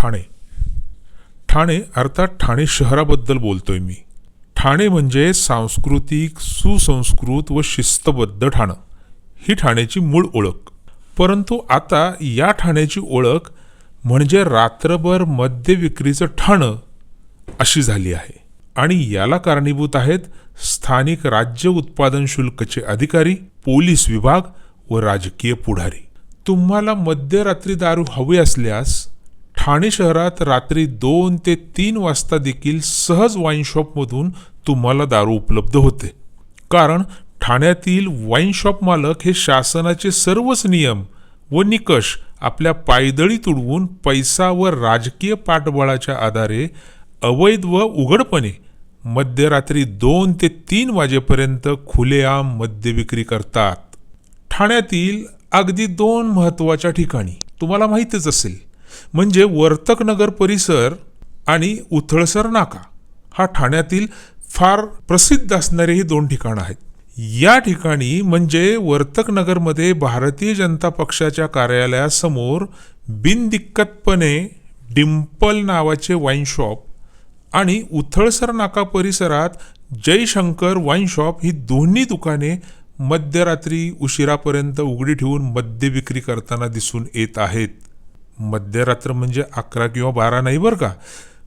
ठाणे. ठाणे अर्थात ठाणे शहराबद्दल बोलतोय मी. ठाणे म्हणजे सांस्कृतिक सुसंस्कृत व शिस्तबद्ध ठाणं. ही ठाण्याची मूळ ओळख. परंतु आता या ठाण्याची ओळख म्हणजे रात्रभर मद्य विक्रीचं ठाणं अशी झाली आहे. आणि याला कारणीभूत आहेत स्थानिक राज्य उत्पादन शुल्कचे अधिकारी पोलीस विभाग व राजकीय पुढारी. तुम्हाला मध्यरात्री दारू हवी असल्यास ठाणे शहरात रात्री दोन ते तीन वाजता देखील सहज वाईन शॉपमधून तुम्हाला दारू उपलब्ध होते. कारण ठाण्यातील वाईन शॉप मालक हे शासनाचे सर्वच नियम व निकष आपल्या पायदळी तुडवून पैसा व राजकीय पाठबळाच्या आधारे अवैध व उघडपणे मध्यरात्री दोन ते तीन वाजेपर्यंत खुलेआम मद्य विक्री करतात. ठाण्यातील अगदी दोन महत्त्वाच्या ठिकाणी तुम्हाला माहीतच असेल म्हणजे वर्तकनगर परिसर आणि उथळसर नाका हा ठाण्यातील फार प्रसिद्ध असणारे ही दोन ठिकाणं आहेत. या ठिकाणी म्हणजे वर्तकनगरमध्ये भारतीय जनता पक्षाच्या कार्यालयासमोर बिनदिक्कतपणे डिम्पल नावाचे वाईन शॉप आणि उथळसर नाका परिसरात जयशंकर वाईन शॉप ही दोन्ही दुकाने मध्यरात्री उशिरापर्यंत उघडी ठेवून मद्य विक्री करताना दिसून येत आहेत. मध्यरात्र म्हणजे अकरा किंवा बारा नाही बरं का?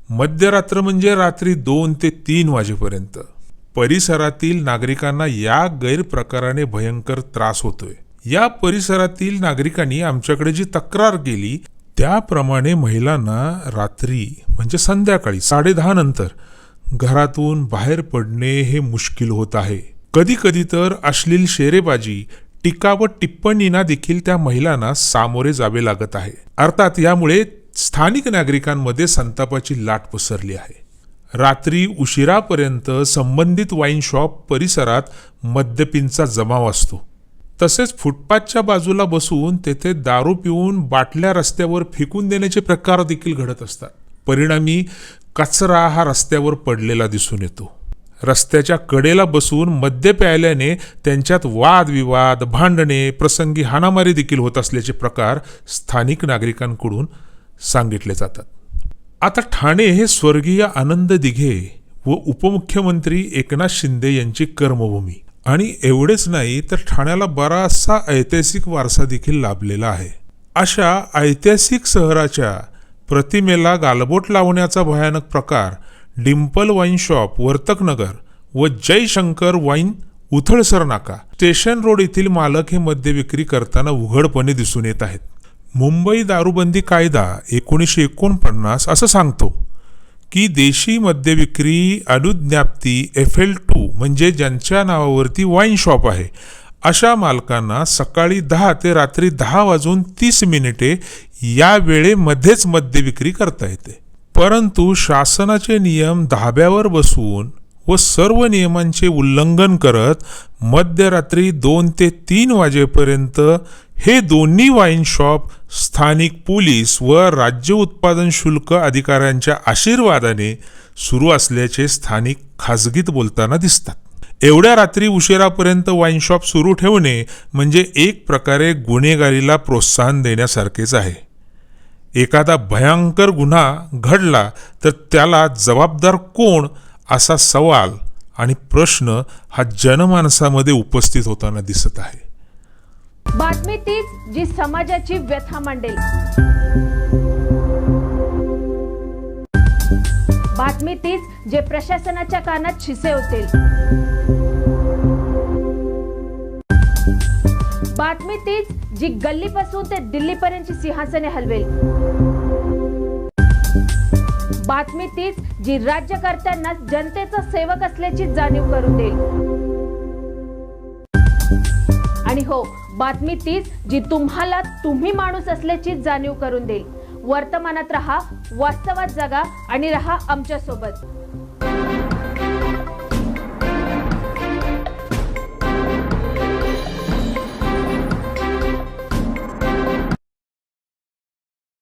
मध्यरात्र म्हणजे रात्री दोन ते तीन वाजेपर्यंत. परिसरातील नागरिकांना या गैरप्रकाराने भयंकर त्रास होतोय. या परिसरातील नागरिकांनी आमच्याकडे जी तक्रार केली त्याप्रमाणे महिलांना रात्री म्हणजे संध्याकाळी साडेदहा नंतर घरातून बाहेर पडणे हे मुश्किल होत आहे. कधी कधी तर अश्लील शेरेबाजी टीका व टिप्पणींना देखील त्या महिलांना सामोरे जावे लागत आहे. अर्थात यामुळे स्थानिक नागरिकांमध्ये संतापाची लाट पसरली आहे. रात्री उशिरापर्यंत संबंधित वाईन शॉप परिसरात मद्यपींचा जमाव असतो. तसेच फुटपाथच्या बाजूला बसून तेथे दारू पिऊन बाटल्या रस्त्यावर फेकून देण्याचे प्रकार देखील घडत असतात. परिणामी कचरा हा रस्त्यावर पडलेला दिसून येतो. रस्त्याच्या कडेला बसून मद्य प्यायल्याने त्यांच्यात वादविवाद भांडणे प्रसंगी हाणामारी देखील होत असल्याचे प्रकार स्थानिक नागरिकांकडून सांगितले जातात. आता ठाणे हे स्वर्गीय आनंद दिघे व उपमुख्यमंत्री एकनाथ शिंदे यांची कर्मभूमी. आणि एवढेच नाही तर ठाण्याला बराचसा ऐतिहासिक वारसा देखील लाभलेला आहे. अशा ऐतिहासिक शहराच्या प्रतिमेला गालबोट लावण्याचा भयानक प्रकार डिम्पल वाईन शॉप वर्तकनगर व जयशंकर वाईन उथळसर नाका स्टेशन रोड येथील मालक हे मद्य विक्री करताना उघडपणे दिसून येत आहेत. मुंबई दारूबंदी कायदा एकोणीसशे एकोणपन्नास असं सांगतो की देशी मद्य विक्री अनुज्ञाप्ती एफ एल टू म्हणजे ज्यांच्या नावावरती वाईन शॉप आहे. अशा मालकांना सकाळी दहा ते रात्री दहा वाजून तीस मिनिटे या वेळेमध्येच मद्य विक्री करता येते. परंतु शासनाचे नियम धाब्यावर बसवून व सर्व नियमांचे उल्लंघन करत मध्यरात्री दोन ते तीन वाजेपर्यंत हे दोन्ही वाईन शॉप स्थानिक पोलीस व राज्य उत्पादन शुल्क अधिकाऱ्यांच्या आशीर्वादाने सुरू असल्याचे स्थानिक खाजगीत बोलताना दिसतात. एवढ्या रात्री उशिरापर्यंत वाईन शॉप सुरू ठेवणे म्हणजे एक प्रकारे गुन्हेगारीला प्रोत्साहन देण्यासारखेच आहे. एखादा भयंकर गुन्हा घडला तर त्याला जबाबदार कोण असा सवाल आणि प्रश्न हा जनमानसामध्ये उपस्थित होताना दिसत आहे. बातमी तीच जी समाजाची व्यथा मांडेल. बातमी तीच जे प्रशासनाच्या कानात शिसे होतील बातमी तीच जी गल्लीपासून ते दिल्लीपर्यंतची सिंहासने हलवेल. बातमी तीच जी राज्यकर्त्यांना जनतेचा सेवक असल्याची जाणीव करून देईल. आणि हो बातमी तीच जी तुम्हाला तुम्ही माणूस असल्याची जाणीव करून देईल. वर्तमानात रहा वास्तवात जगा आणि रहा आमच्यासोबत